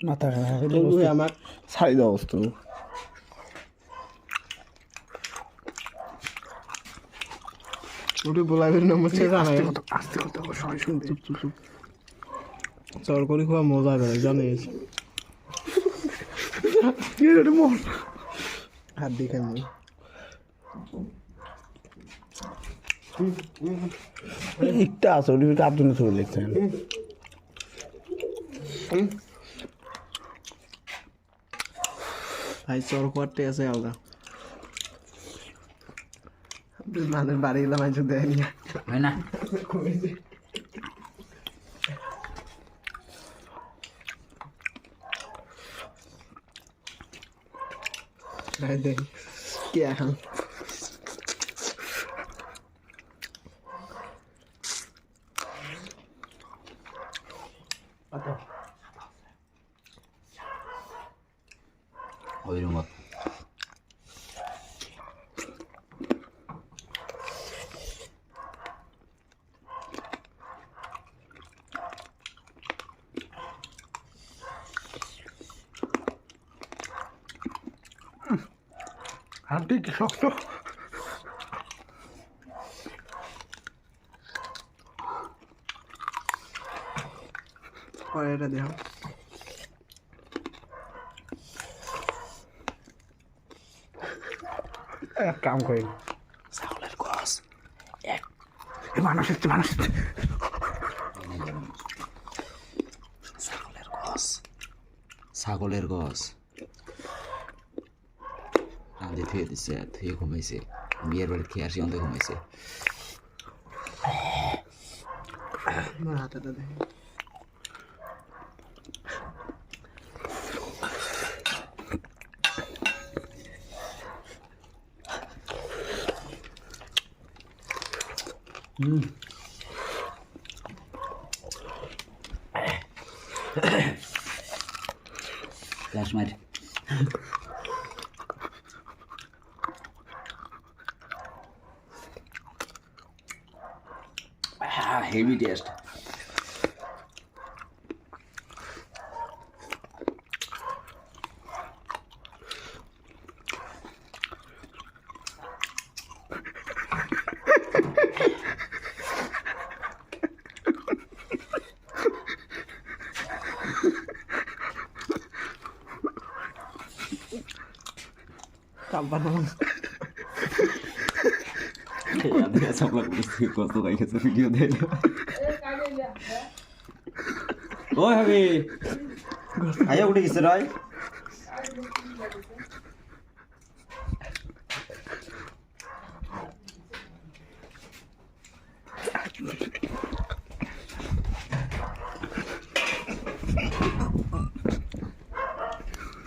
মাথা খারাপ আমার ছাড়ি দেওয়া বস্তু ওটি বলাবের নম্বর ছে জানাই। আস্তে কথা সবাই শুনবে। চুপ চুপ চুপ। চর করে খুব মজা করে জানিস? হাত দেখে একটা আছে ওটি আব্দুল ছবি লিখছেন ভাই চর করতে আছে আলাদা মানে বাড়ি গেলাম আজ দেয়নি হয় না। ভাই দেখ। কি এখন ওই রুমত হাতটি কি শক্ত? এটা দেখ এক কাম করি। ছাগলের গছ। এক। মানুষ হচ্ছে মানুষ হচ্ছে ছাগলের গছ। ছাগলের গছ। রাঁধে থুয়ে দিছে থুয়ে ঘুমাইছে বিয়ের বাড়ি খেয়ে আসি অন্ধে ঘুমাইছে আমার heavy taste. Kapan 안돼 정말 그거 또 알겠어 그게 내 어, 형이. 아야, 우리 있으라.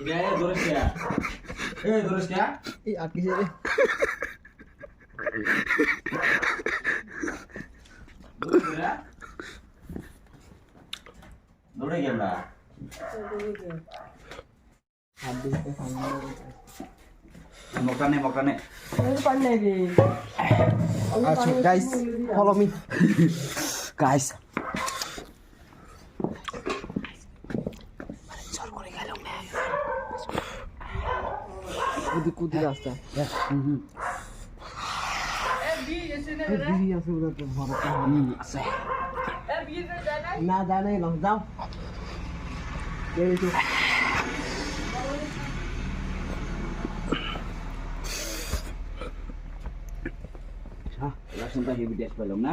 이래, 노릇이야. 예, 노릇이야? 이, 아끼시래. মকানে মকানে আচ্ছা গাইস ফলো মি গাইস ওদিক কুদি রাস্তা। ভরত আছে না যায় নাই যাও। এই তো রাশনটা হেভি টেস্ট পেলাম না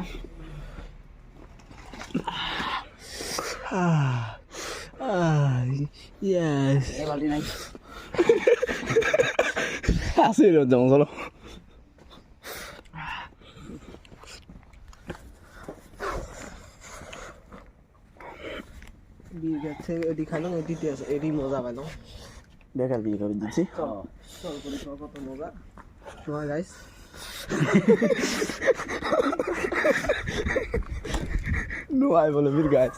ইয়েস এই বালতি নাই আছে রে যেমন চলো বিয়ে গেছে এটি খাইলাম এটি আছে এটি মজা পাইলাম বেকার বিয়ে করে দিচ্ছি চল করে সব কত মজা শোনা গাইস নো আই বলে বীর গাছ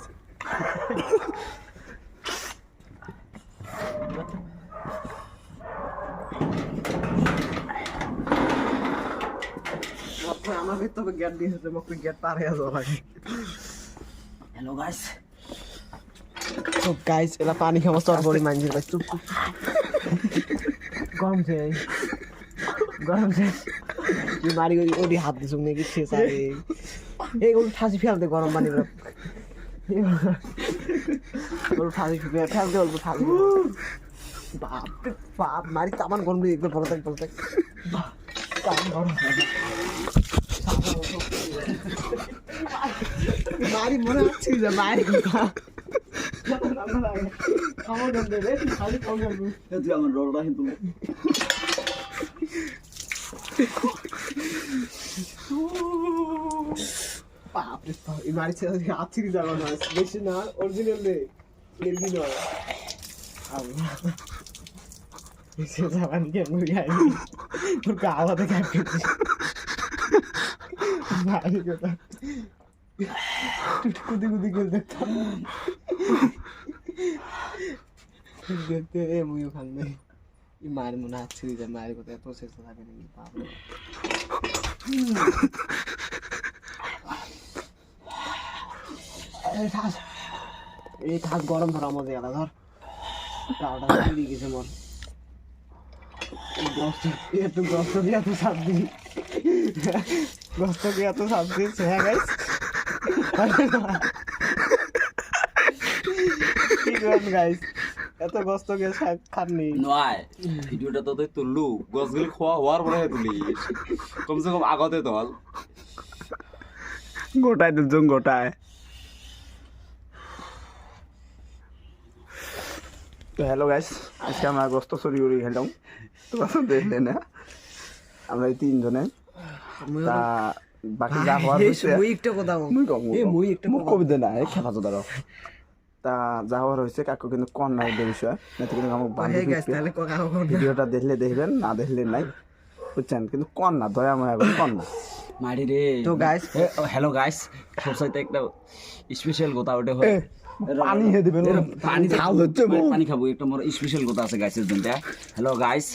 আমার ভিতরে গেট দিয়েছে মোক গেট পার হয়ে যাওয়া লাগে হ্যালো গাইস তো গাইস এলা পানি খাব তরকারি মাঞ্জির ভাই চুপ চুপ। গরম সে গরম সে তুই মারি ওই ওদি হাত দিছুক নাকি সে সারে এই ওই ফাঁসি ফেলতে গরম পানি গুলো ওর ফাঁসি ফেল- ফেলতে অল্প ফাঁসি বাপ রে বাপ মারি তামান গরম দিয়ে একবার বলতে বলতে তামান গরম মারি মনে হচ্ছে যে মারি কথা খাওয়া বাপরে বাপ, এই বাড়ি ছেড়ে থেকে যাব না বেশি না অরিজিনাল নেই এমনি নয়। আল্লাহ। মনে হাত ছিঁড়ে যায় মায়ের কথা এত শেষ থাকে নাকি এই ঠাস এই ঠাস গরম ধর আমাদের এলা ধর। গাওটা দিয়ে গেছে মন এত গ্রস্ত দিয়ে এত সাপ দিই গ্রস্ত দিয়ে এত সাপ দিয়েছে হ্যাঁ গাইস কি করেন গাইস এত দিয়ে শাক খাননি। নয় ভিডিওটা তো তুই তুললু। গছগুলি খোয়া হওয়ার পরে তুলিস কমসে কম আগতে তোল গোটায় দুজন গোটায় তো হ্যালো গাইস আজকে আমরা গ্রস্ত চুরি করে খেলাম দেখলে না? আমরা এই তিনজনে। তা বাকি যা হওয়ার হয়েছে মুই একটা কথা। মুই কবিতা না খেপা তো দাঁড়াও তা যা হওয়ার হয়েছে কাকু কিন্তু কন নাই ওদের বিষয় না কিন্তু আমার হয়ে। ভিডিওটা দেখলে দেখবেন না দেখলে নাই। বুঝছেন? কিন্তু কন না দয়া মায়া করে কন না মারি রে। তো guys, হ্যালো গাইস সবসাইতে একটা স্পেশাল কথা ওটা এ, পানি হে দিবেন পানি ঝাল হচ্ছে পানি খাব একটা মোর স্পেশাল কথা আছে গাইসের জন্য হ্যালো গাইস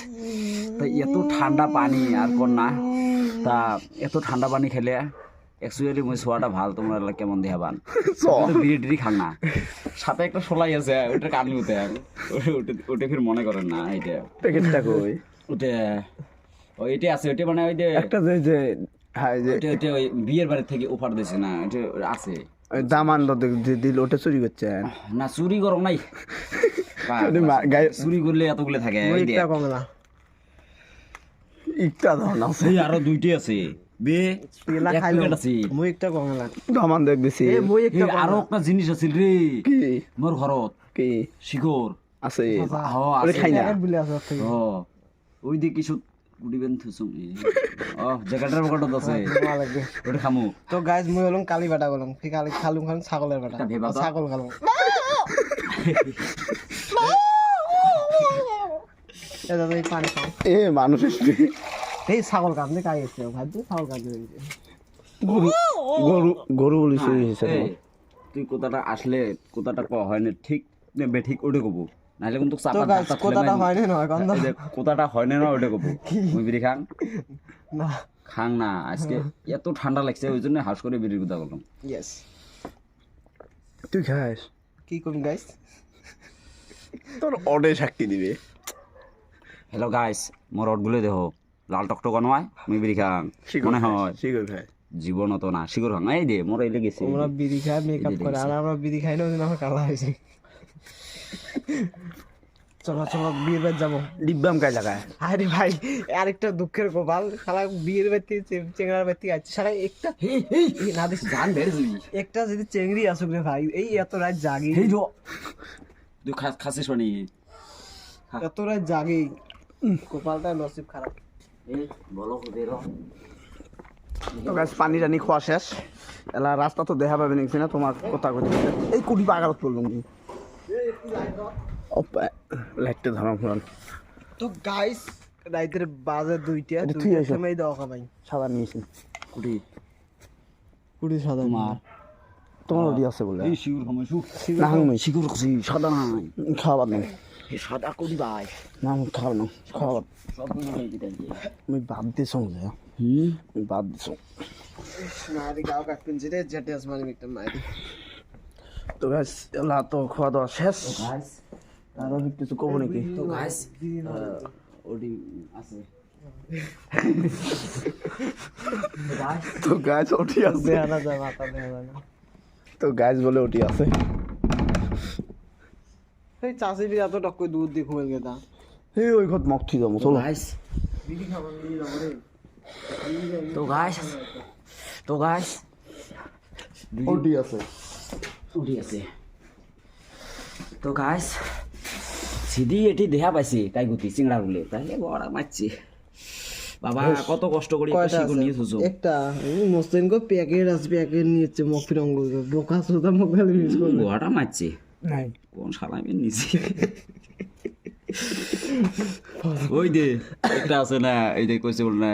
তো এত ঠান্ডা পানি আর কোন না তা এত ঠান্ডা পানি খেলে অ্যাকচুয়ালি মই ভালো তোমরা এলা কেমন দেখাবান বিড়ি টিড়ি খান না। সাথে একটা সোলাই আছে ওটা কাটলি উঠে। ওটা ফির মনে করেন না এটা প্যাকেটটা কই ওটা এটা আছে ওটা মানে ওই যে একটা যে যে হ্যাঁ যে ওটা ওই বিয়ের বাড়ি থেকে অফার দিয়েছে না ওটা আছে। দামান দিল ওটা চুরি করছেন না চুরি করো নাই। চুরি করলে এতগুলো থাকে ইকটা ধরন আছে। আরও দুইটি আছে। বে পেলা এক খাইলো। মুই একটা কমলা দামান দেখ দিছি এ মুই একটা আরও একটা জিনিস আছিল রে। কি? মোর ঘরত কি? শিকর আছে। হ আছে। খাই না? বলে আছে থেকে হ। ওই দিকে কিছু উড়িবেন থুসুম ও জ্যাকেটের পকেটত আছে। ওটা খামু। তো গাইজ মুই হলাম কালি বাটা গেলাম ফি কালি খালুম খালুম ছাগলের বাটা। ছাগল খালুম এ দাদা এই পানি খাও। এ মানুষের এই ছাগল কাঁদলে কাই এসছে ভাবছি ছাগল কাঁদলে গরু গরু গরু বলি চুরি তুই কোথাটা আসলে কোথাটা ক হয় না ঠিক না বেঠিক ওটা কব। নাহলে কিন্তু চাপা কোথাটা হয়নি নয় গন্ধ। কোথাটা হয় না না ওটা কব। মুই বিড়ি খাং? না। খাং না আজকে এত ঠান্ডা লাগছে ওই জন্য হাস করে বিড়ির কথা বললাম। ইয়েস তুই খাস? কি করুন গাইজ তোর অডে সাক্ষী দিবে। হ্যালো গাইস মোর অটগুলো দেখো। লাল টকটক নয় মুই বিড়ি খাং মনে হয় শিকড় খায়। জীবন তো না শিকর খাং এই দে মোর এলে গেছে। আমরা বিড়ি খাই মেকআপ করে আর আমরা বিড়ি খাই না ওই জন্য আমার কালা হয়েছে চলো চলো বিয়ের বাড়ি যাব। ডিব্বাম কায় লাগায় আরে ভাই আরেকটা দুঃখের গোপাল শালা বিয়ের বাড়ি চেংড়ার বাড়ি আসছে শালা একটা না দেখ গান বেড়ে একটা যদি চেংড়ি আসুক রে ভাই এই এত রাত জাগি। এই যো তুই খাসিস মানে এত রাত জাগি। গোপালটা নসিব খারাপ পানি টানি খোয়া শেষ। এলা রাস্তা তো দেখা পাবে নিচ্ছি না তোমার কথা কথা এই কুড়ি পাগারত পড়লাম লাইটটা ধরাম ফুরান তো গাইস রাইতের বাজে দুইটা দুইটার। সময় দাও খাবাই সাদা নিয়েছি কুটি। কুড়ি সাদা তোমার তোমার ওডি আছে বলে। এই শিগুর সময় শিগুর খুশি সাদা নাই। খাওয়াবার নেই সাদা কুড়ি ভাই। না আমি খাওয়া না গেছে আমি বাদ দিছ যে হুম? আমি বাদ দিছ মারি গাও কাটপিন জিরে জেটে আসমানি একটা মারি। তো গাছ এলা তো খাওয়া দাওয়া শেষ। গাইস আরও কিছু কব নাকি? তো গাইস ওডি আছে। তো গাছ ওটি আছে। তো গাছ বলে ওটি আছে। এই চাষিটি এত টক করে দুধ দিয়ে ঘুমিয়ে গেতা এই ওই ঘর মক ঠিক যাব চলো। গাইস বিড়ি তো গাইস তো গাইস ওটি আছে। উঠি আছে। তো গাইস সিধি এটি দেখা পাইছি তাই গুতি চিংড়া বলে তাহলে বড় মারছি বাবা কত কষ্ট করি একটা শিকড় নিয়ে থুছো একটা। মস্তিন কো প্যাকেট আছে প্যাকেট নিয়েছে মুখ ফিরঙ্গ বোকা সুদা করবে। গোয়াটা মারছি নাই। কোন সালামি নিছি ওই দে একটা আছে না এই যে কইছে বল না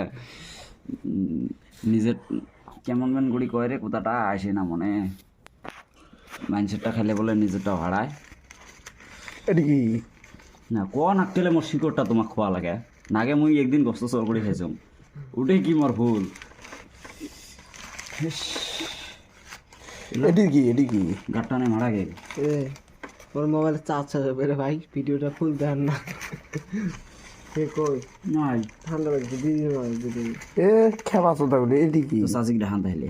নিজের কেমন ম্যান গুড়ি কয় রে কোথাটা আসে না মনে। মানুষেরটা খেলে বলে নিজেরটা ভাড়ায় এটি কি? না কোন আকেলে মোর শিকড়টা তোমাক খোয়া লাগে? নাগে মুই একদিন গস্ত চর করে খাইছম। ওটাই কি মোর ভুল? এটি কি এটি কি গাট্টানে মারা গেল। এ ওর মোবাইলে চার্জ শেষ ভাই ভিডিওটা ফুল দেন না। হে কই? নাই। ঠান্ডা লাগছে দিদি দিদি। এ খেবা চোদা বলে এটি কি তো সাজিক ডাহান তাইলে।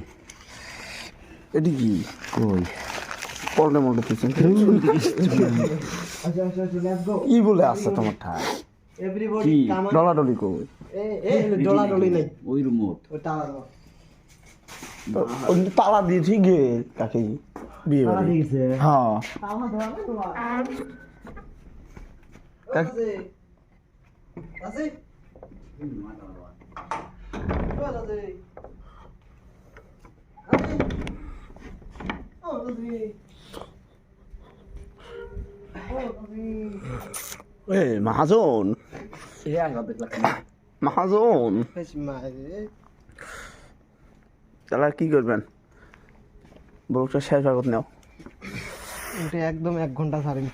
এটি কি কই? আচ্ছা আচ্ছা আচ্ছা লেটস গো কি বলে আছে তোমার ঠাই? এভরিবডি কি? ডলা ডলি কই? এ এ ডলা ডলি নাই। ওই রুমত ওই তালা দিয়ে ঠিক গে তাকে বিয়ে বাড়ি। হ্যাঁ। কাক- এ মহাজন। মহাজন। তাহলে আর কি করবেন? ব্লগটা শেষ আগত নাও। ওটা একদম এক ঘণ্টা ছাড়েন।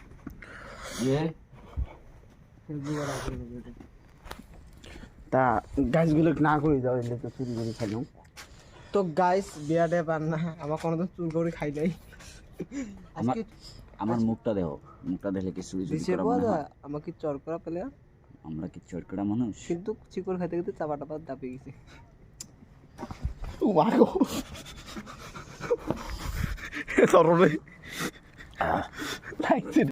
তা গাছগুলো না করে যাও এলে তো চুরি করে খাইলাম। তো গাইস বিয়াটে পার না আমার কোনোদিন চুল করে খাই নাই। আমার আমার মুখটা দেখো মুখটা দেখলে কি চুরি চুরি করা মনে হয়? আমাকে চর করা পেলে? আমরা কি চটকড়া মানুষ? কিন্তু চিকর খাইতে খাইতে চাপা টাপা দাপে গেছে। ও মা গো এ ধরনের লাগছে